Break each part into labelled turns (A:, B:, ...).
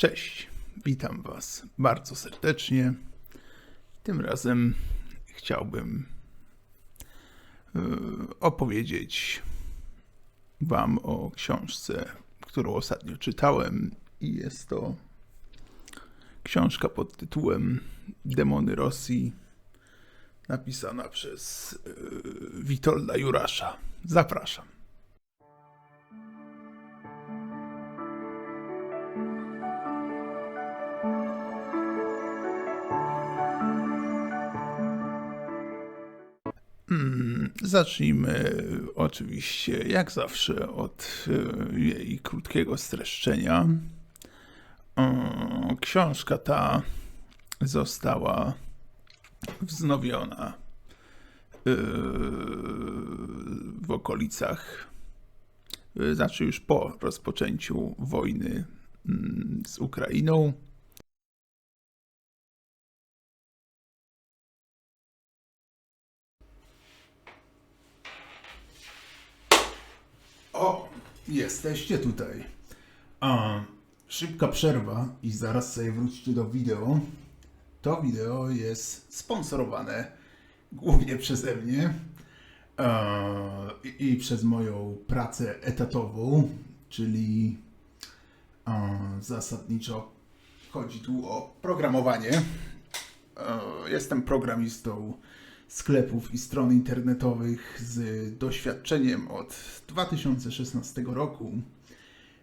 A: Cześć, witam Was bardzo serdecznie. Tym razem chciałbym e, opowiedzieć Wam o książce, którą ostatnio czytałem, i jest to książka pod tytułem Demony Rosji, napisana przez e, Witolda Jurasza. Zapraszam. Zacznijmy oczywiście, jak zawsze, od e, jej krótkiego streszczenia. Książka ta została wznowiona e, w okolicach, e, znaczy już po rozpoczęciu wojny mm, z Ukrainą. O, jesteście tutaj. A, szybka przerwa i zaraz sobie wróćcie do wideo. To wideo jest sponsorowane głównie przeze mnie e, i, i przez moją pracę etatową, czyli e, zasadniczo chodzi tu o programowanie. E, Jestem programistą sklepów i stron internetowych z doświadczeniem od 2016 roku,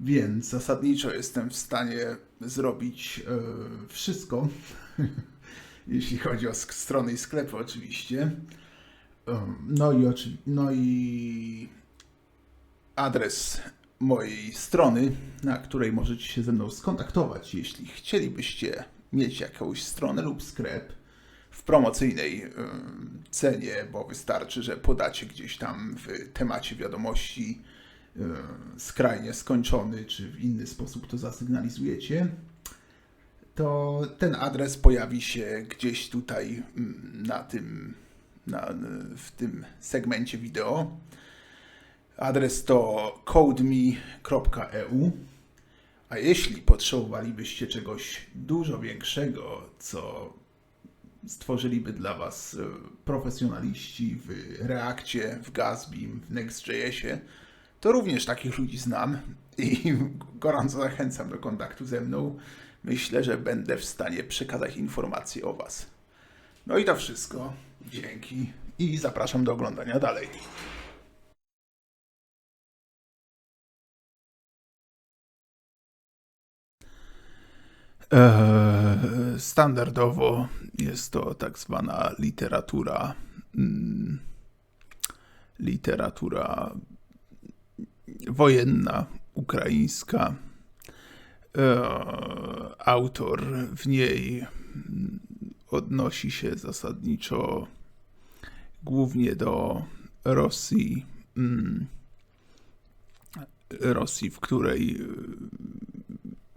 A: więc zasadniczo jestem w stanie zrobić e, wszystko, jeśli chodzi o strony i sklepy oczywiście. No i, no i adres mojej strony, na której możecie się ze mną skontaktować, jeśli chcielibyście mieć jakąś stronę lub sklep w promocyjnej cenie, bo wystarczy, że podacie gdzieś tam w temacie wiadomości skrajnie skończony, czy w inny sposób to zasygnalizujecie, to ten adres pojawi się gdzieś tutaj ym, na tym, na, w tym segmencie wideo. Adres to codeme.eu. A jeśli potrzebowalibyście czegoś dużo większego, co stworzyliby dla Was e, profesjonaliści w Reakcie, w Gatsbym, w Next.jsie, to również takich ludzi znam i gorąco zachęcam do kontaktu ze mną. Myślę, że będę w stanie przekazać informacje o Was. No i to wszystko. Dzięki i zapraszam do oglądania dalej. Eee, Standardowo jest to tak zwana literatura, mm, literatura wojenna, ukraińska. Eee, Autor w niej mm, odnosi się zasadniczo głównie do Rosji, mm, Rosji, w której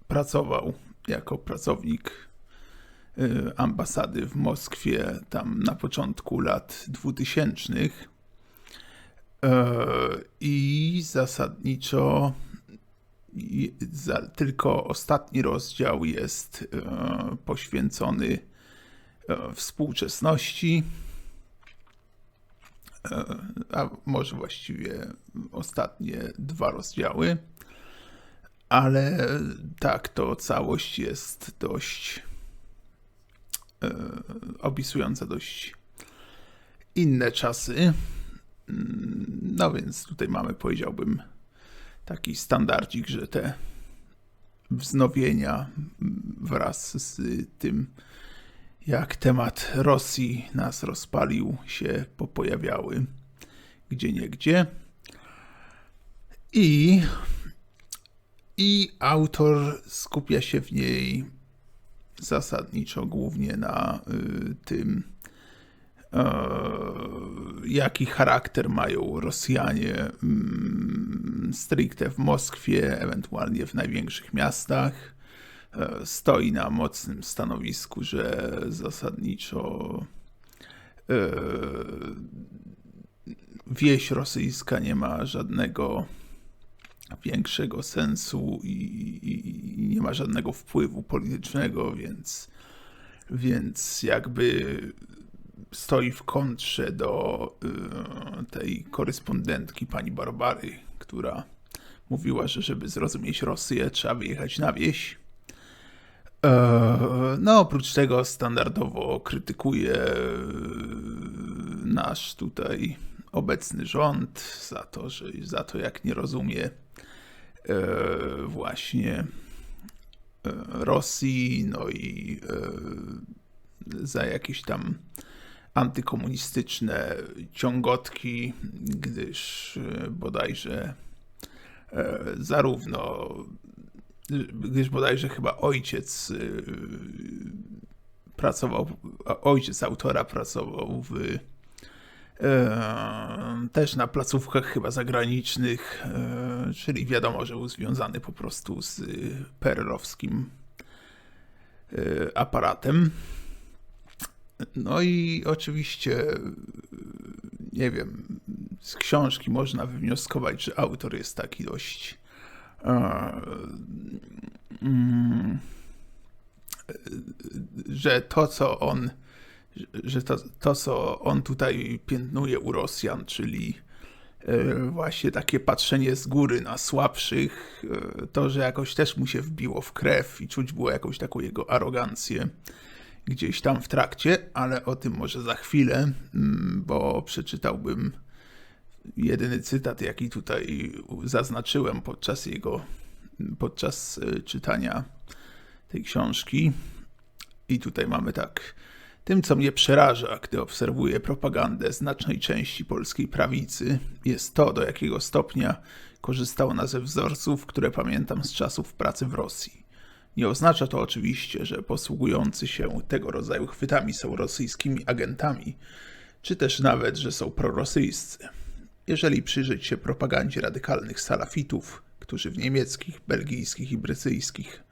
A: pracował jako pracownik ambasady w Moskwie tam na początku lat 2000. E, I zasadniczo tylko ostatni rozdział jest e, poświęcony e, współczesności, a może właściwie ostatnie dwa rozdziały ale tak, to całość jest dość opisująca dość inne czasy. Mm, No więc tutaj mamy, powiedziałbym, taki standardzik, że te wznowienia wraz z tym, jak temat Rosji nas rozpalił, się popojawiały gdzie niegdzie. I i autor skupia się w niej zasadniczo głównie na y, tym, e, jaki charakter mają Rosjanie mm, stricte w Moskwie, ewentualnie w największych miastach. E, Stoi na mocnym stanowisku, że zasadniczo e, wieś rosyjska nie ma żadnego większego sensu i, i, i nie ma żadnego wpływu politycznego, więc, więc jakby stoi w kontrze do y, tej korespondentki pani Barbary, która mówiła, że żeby zrozumieć Rosję, trzeba wyjechać na wieś. E, No, oprócz tego standardowo krytykuje e, nasz tutaj obecny rząd za to, że za to jak nie rozumie właśnie e, Rosji, no i e, za jakieś tam antykomunistyczne ciągotki, gdyż e, bodajże e, zarówno gdyż bodajże chyba ojciec pracował, ojciec autora pracował w e, też na placówkach chyba zagranicznych, e, czyli wiadomo, że był związany po prostu z perelowskim e, aparatem. No i oczywiście, nie wiem, z książki można wywnioskować, że autor jest taki dość e, mm, że to, co on, że to, to, co on tutaj piętnuje u Rosjan, czyli e, właśnie takie patrzenie z góry na słabszych, e, to, że jakoś też mu się wbiło w krew i czuć było jakąś taką jego arogancję gdzieś tam w trakcie, ale o tym może za chwilę, mm, bo przeczytałbym jedyny cytat, jaki tutaj zaznaczyłem podczas jego, podczas e, czytania tej książki. I tutaj mamy tak. Tym, co mnie przeraża, gdy obserwuję propagandę znacznej części polskiej prawicy, jest to, do jakiego stopnia korzystała ona ze wzorców, które pamiętam z czasów pracy w Rosji. Nie oznacza to oczywiście, że posługujący się tego rodzaju chwytami są rosyjskimi agentami, czy też nawet, że są prorosyjscy. Jeżeli przyjrzeć się propagandzie radykalnych salafitów, którzy w niemieckich, belgijskich i brytyjskich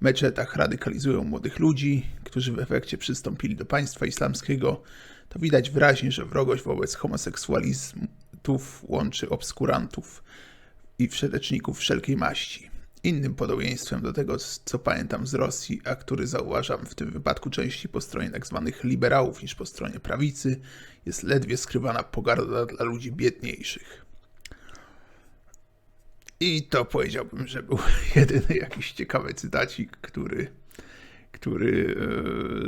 A: meczetach radykalizują młodych ludzi, którzy w efekcie przystąpili do państwa islamskiego, to widać wyraźnie, że wrogość wobec homoseksualistów łączy obskurantów i wszeteczników wszelkiej maści. Innym podobieństwem do tego, co pamiętam z Rosji, a który zauważam w tym wypadku częściej po stronie tzw. liberałów niż po stronie prawicy, jest ledwie skrywana pogarda dla ludzi biedniejszych. I to powiedziałbym, że był jedyny jakiś ciekawy cytacik, który, który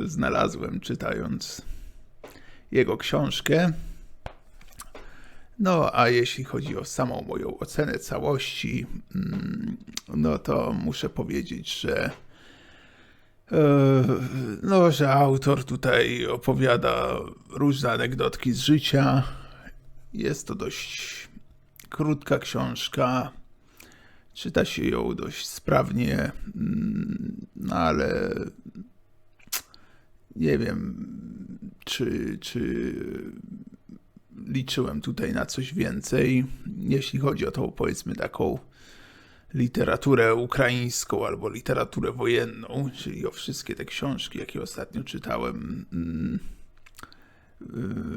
A: e, znalazłem czytając jego książkę. No, a jeśli chodzi o samą moją ocenę całości, mm, no to muszę powiedzieć, że e, no, że autor tutaj opowiada różne anegdotki z życia. Jest to dość krótka książka. Czyta się ją dość sprawnie, mm, ale nie wiem, czy, czy liczyłem tutaj na coś więcej, jeśli chodzi o tą powiedzmy taką literaturę ukraińską albo literaturę wojenną, czyli o wszystkie te książki, jakie ostatnio czytałem mm,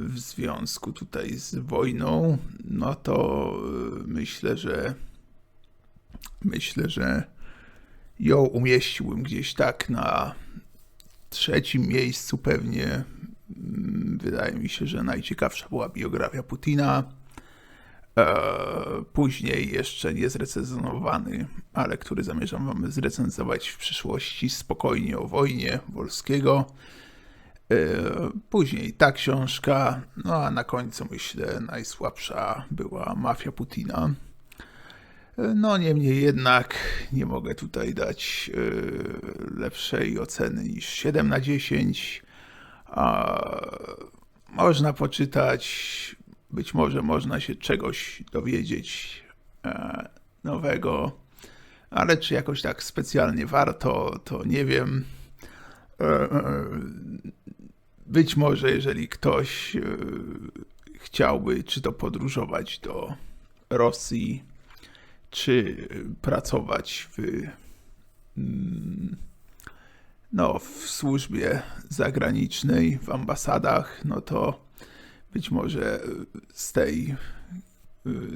A: w związku tutaj z wojną, no to y, myślę, że myślę, że ją umieściłbym gdzieś tak na trzecim miejscu pewnie Mm, Wydaje mi się, że najciekawsza była biografia Putina. E, Później jeszcze nie zrecenzowany, ale który zamierzam wam zrecenzować w przyszłości spokojnie o wojnie Wolskiego. E, Później ta książka, no a na końcu myślę najsłabsza była Mafia Putina. No niemniej jednak nie mogę tutaj dać e, lepszej oceny niż 7 na 10. A można poczytać, być może można się czegoś dowiedzieć e, nowego, ale czy jakoś tak specjalnie warto, to nie wiem. E, Być może, jeżeli ktoś chciałby, czy to podróżować do Rosji, czy pracować w mm, no, w służbie zagranicznej, w ambasadach, no to być może z tej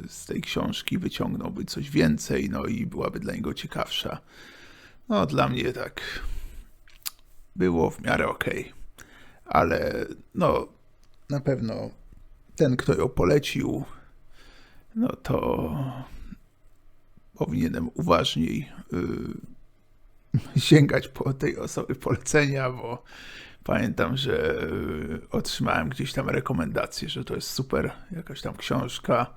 A: z tej książki wyciągnąłby coś więcej, no i byłaby dla niego ciekawsza. No, dla mnie tak było w miarę okej. Ale no, na pewno ten, kto ją polecił, no to powinienem uważniej y, sięgać po tej osoby polecenia, bo pamiętam, że y, otrzymałem gdzieś tam rekomendację, że to jest super jakaś tam książka.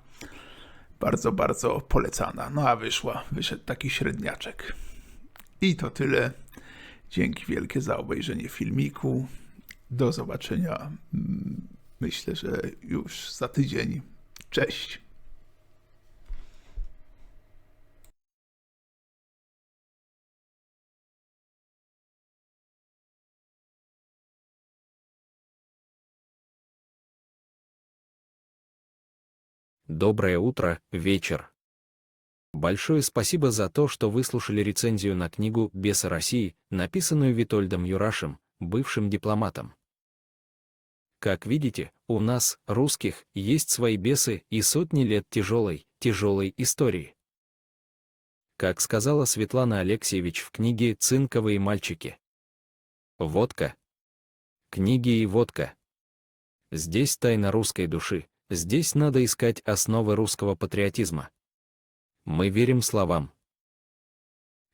A: Bardzo, bardzo polecana. No a wyszła, wyszedł taki średniaczek. I to tyle. Dzięki wielkie za obejrzenie filmiku. Do zobaczenia. Myślę, że już za tydzień. Cześć.
B: Доброе утро, вечер. Большое спасибо за то, что выслушали рецензию на книгу «Бесы России», написанную Витольдом Юрашем, бывшим дипломатом. Как видите, у нас, русских, есть свои бесы и сотни лет тяжелой, тяжелой истории. Как сказала Светлана Алексеевич в книге «Цинковые мальчики». Водка. Книги и водка. Здесь тайна русской души, здесь надо искать основы русского патриотизма. Мы верим словам.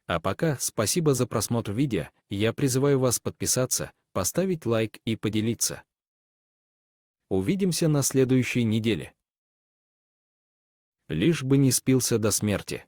B: А пока спасибо за просмотр видео, я призываю вас подписаться, поставить лайк и поделиться. Увидимся на следующей неделе. Лишь бы не спился до смерти.